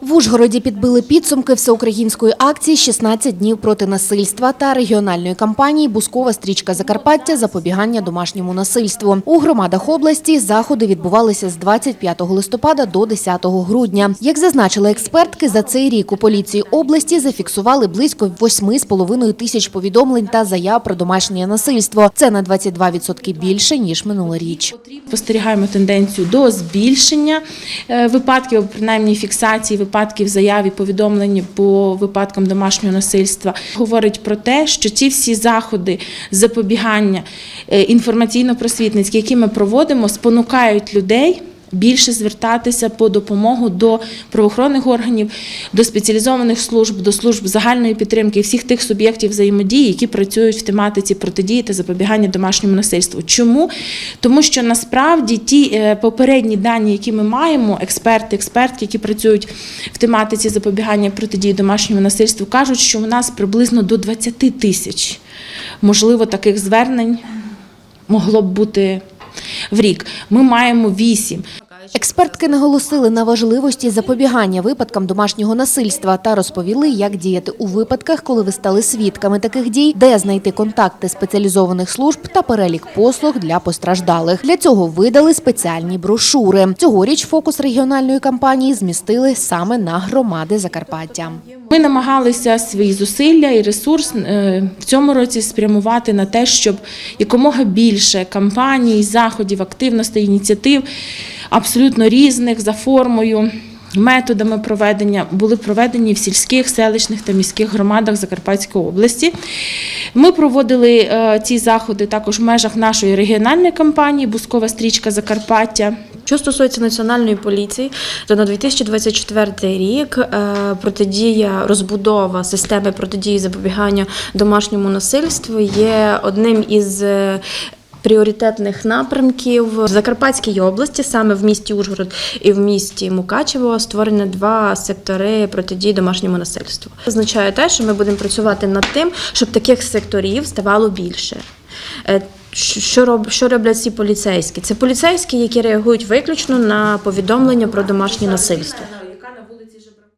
В Ужгороді підбили підсумки всеукраїнської акції «16 днів проти насильства» та регіональної кампанії «Бускова стрічка Закарпаття. Запобігання домашньому насильству». У громадах області заходи відбувалися з 25 листопада до 10 грудня. Як зазначили експертки, за цей рік у поліції області зафіксували близько 8,5 тисяч повідомлень та заяв про домашнє насильство. Це на 22% більше, ніж минулоріч. Спостерігаємо тенденцію до збільшення е, випадків, принаймні фіксації випадків заяв і повідомлень по випадкам домашнього насильства. Говорить про те, що ці всі заходи запобігання е, інформаційно-просвітницькі, які ми проводимо, спонукають людей. Більше звертатися по допомогу до правоохоронних органів, до спеціалізованих служб, до служб загальної підтримки всіх тих суб'єктів взаємодії, які працюють в тематиці протидії та запобігання домашньому насильству. Чому? Тому що насправді ті е, попередні дані, які ми маємо, експерти, експертки, які працюють в тематиці запобігання протидії домашньому насильству, кажуть, що у нас приблизно до 20 тисяч можливо таких звернень могло б бути в рік. Ми маємо 8. Експертки наголосили на важливості запобігання випадкам домашнього насильства та розповіли, як діяти у випадках, коли ви стали свідками таких дій, де знайти контакти спеціалізованих служб та перелік послуг для постраждалих. Для цього видали спеціальні брошури. Цьогоріч фокус регіональної кампанії змістили саме на громади Закарпаття. Ми намагалися свої зусилля і ресурс е, в цьому році спрямувати на те, щоб якомога більше кампаній, заходів, активностей, ініціатив абсолютно різних за формою. Методами проведення були проведені в сільських, селищних та міських громадах Закарпатської області. Ми проводили е, ці заходи також в межах нашої регіональної кампанії Бускова стрічка Закарпаття. Що стосується національної поліції, то на 2024 рік е, протидія розбудова системи протидії запобігання домашньому насильству є одним із. Пріоритетних напрямків в Закарпатській області, саме в місті Ужгород і в місті Мукачево, створені два сектори протидії домашньому насильству. Це означає те, що ми будемо працювати над тим, щоб таких секторів ставало більше. Е, що роб, що роблять ці поліцейські? Це поліцейські, які реагують виключно на повідомлення про домашнє насильство.